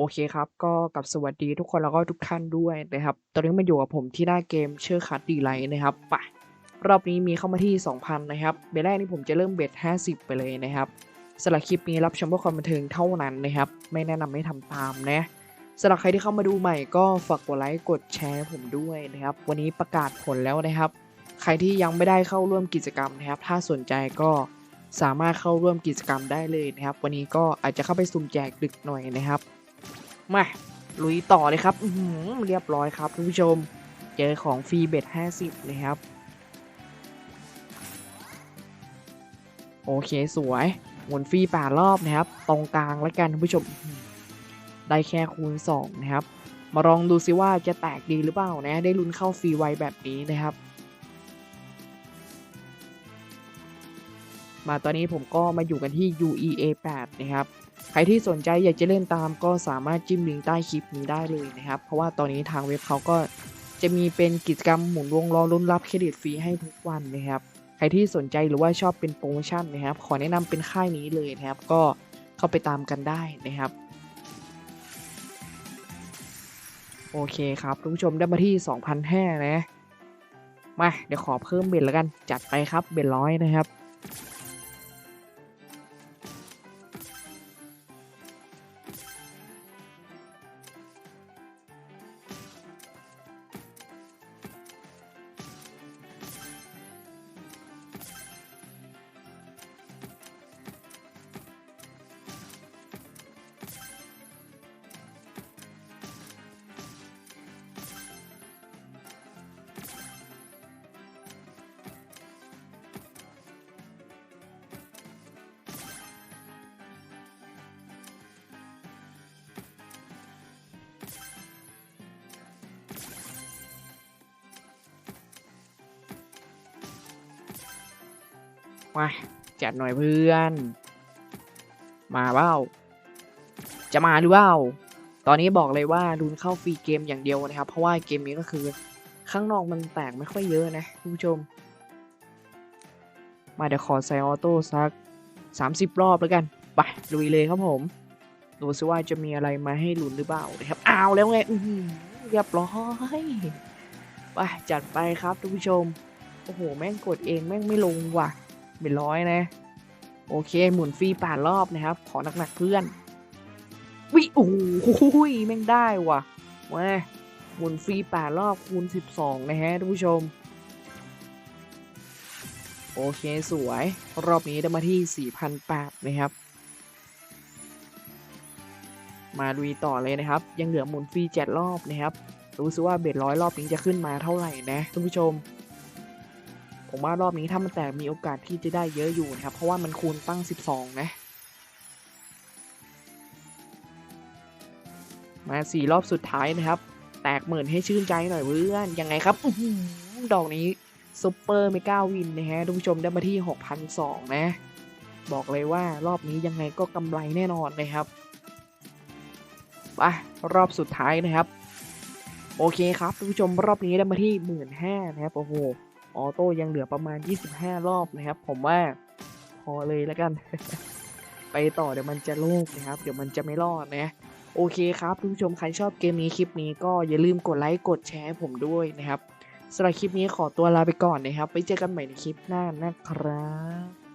โอเคครับ ก็กับสวัสดีทุกคนแล้วก็ทุกท่านด้วยนะครับ ตอนนี้มาอยู่กับผมที่หน้าเกมเชื่อคัดดีไลท์นะครับไปรอบนี้มีเข้ามาที่ 2,000 นะครับ เบสแรกนี่ผมจะเริ่มเบส50 ไปเลยนะครับสำหรับคลิปนี้รับชมเพื่อความบันเทิงเท่านั้นนะครับ ไม่แนะนำให้ทำตามนะสำหรับใครที่เข้ามาดูใหม่ก็ฝากกดไลค์กดแชร์ผมด้วยนะครับ วันนี้ประกาศผลแล้วนะครับ ใครที่ยังไม่ได้เข้าร่วมกิจกรรมนะครับ ถ้าสนใจก็สามารถเข้าร่วมกิจกรรมได้เลยนะครับ วันนี้ก็อาจจะเข้าไปสุ่มแจกดึกหน่อยนะครับ มาลุยต่อเลยครับเรียบร้อยครับท่านผู้ชม เจอของฟรีเบ็ด50นะครับ โอเคสวยหมุนฟรีป่ารอบนะครับ ตรงกลางแล้วกันท่านผู้ชม ได้แค่คูณ 2 นะครับ มาลองดูซิว่าจะแตกดีหรือเปล่านะ ได้ลุ้นเข้าฟรีไวแบบนี้นะครับ มาตอนนี้ผมก็มาอยู่กันที่ UEA 8 นะครับ ใครที่สนใจอยากจะเล่นตามก็สามารถจิ้มลิงก์ใต้คลิปนี้ได้เลยนะครับ เพราะว่าตอนนี้ทางเว็บเขาก็จะมีเป็นกิจกรรมหมุนวงล้อลุ้นรับเครดิตฟรีให้ทุกวันนะครับ ใครที่สนใจหรือว่าชอบเป็นโปรโมชั่นนะครับ ขอแนะนำเป็นค่ายนี้เลยนะครับ ก็เข้าไปตามกันได้นะครับ โอเคครับทุกผู้ชมได้มาที่2,500นะ มา เดี๋ยวขอเพิ่มเบ็ดแล้วกัน จัดไปครับเบ็ดร้อยนะครับ มาจัดหน่อยเพื่อน มาเปล่าจะมาหรือเปล่า ตอนนี้บอกเลยว่าลุนเข้าฟรีเกมอย่างเดียวนะครับ เพราะว่าเกมนี้ก็คือ ข้างนอกมันแตกไม่ค่อยเยอะนะคุณผู้ชม มาเดี๋ยวขอใส่ออโต้สัก 30 รอบแล้วกัน ไปลุยเลยครับผม ดูซิว่าจะมีอะไรมาให้ลุนหรือเปล่านะครับอ้าวแล้วไงอือหือเรียบร้อยไปจัดไปครับทุกผู้ชม โอ้โห แม่งกดเองแม่งไม่ลงว่ะ เป็นร้อยนะ โอเค หมุนฟรีป่ารอบนะครับ ขอหนักๆเพื่อน วิโอ้โหแม่งได้ว่ะมาหมุนฟรีป่ารอบคูณ 12 นะฮะทุกผู้ชม โอเคสวย รอบนี้ได้มาที่4,800นะครับ มาลุยต่อเลยนะครับ ยังเหลือหมุนฟรี7รอบนะครับ รู้สึกว่าเบ็ดร้อยรอบนี้จะขึ้นมาเท่าไหร่นะท่านผู้ชม ผมว่ารอบนี้ถ้ามันแตกมีโอกาสที่จะได้เยอะอยู่นะครับ เพราะว่ามันคูณตั้ง 12 นะมาสี่รอบสุดท้ายนะครับ แตกหมื่นให้ชื่นใจหน่อยเพื่อนยังไงครับดอกนี้ซุปเปอร์เมกาวินนะฮะทุกผู้ชมได้มาที่6,200นะ บอกเลยว่ารอบนี้ยังไงก็กำไรแน่นอนนะครับไปรอบสุดท้ายนะครับ โอเคครับทุกผู้ชมรอบนี้ได้มาที่ 15,000นะครับโอ้โห ออโต้ยังเหลือประมาณ 25 รอบนะครับ ผมว่าพอเลยแล้วกัน ไปต่อเดี๋ยวมันจะโลกนะครับ เดี๋ยวมันจะไม่รอดนะ โอเคครับทุกผู้ชมใครชอบเกมนี้คลิปนี้ก็อย่าลืมกดไลค์กดแชร์ให้ผมด้วยนะครับสำหรับคลิปนี้ขอตัวลาไปก่อนนะครับ ไปเจอกันใหม่ในคลิปหน้านะครับ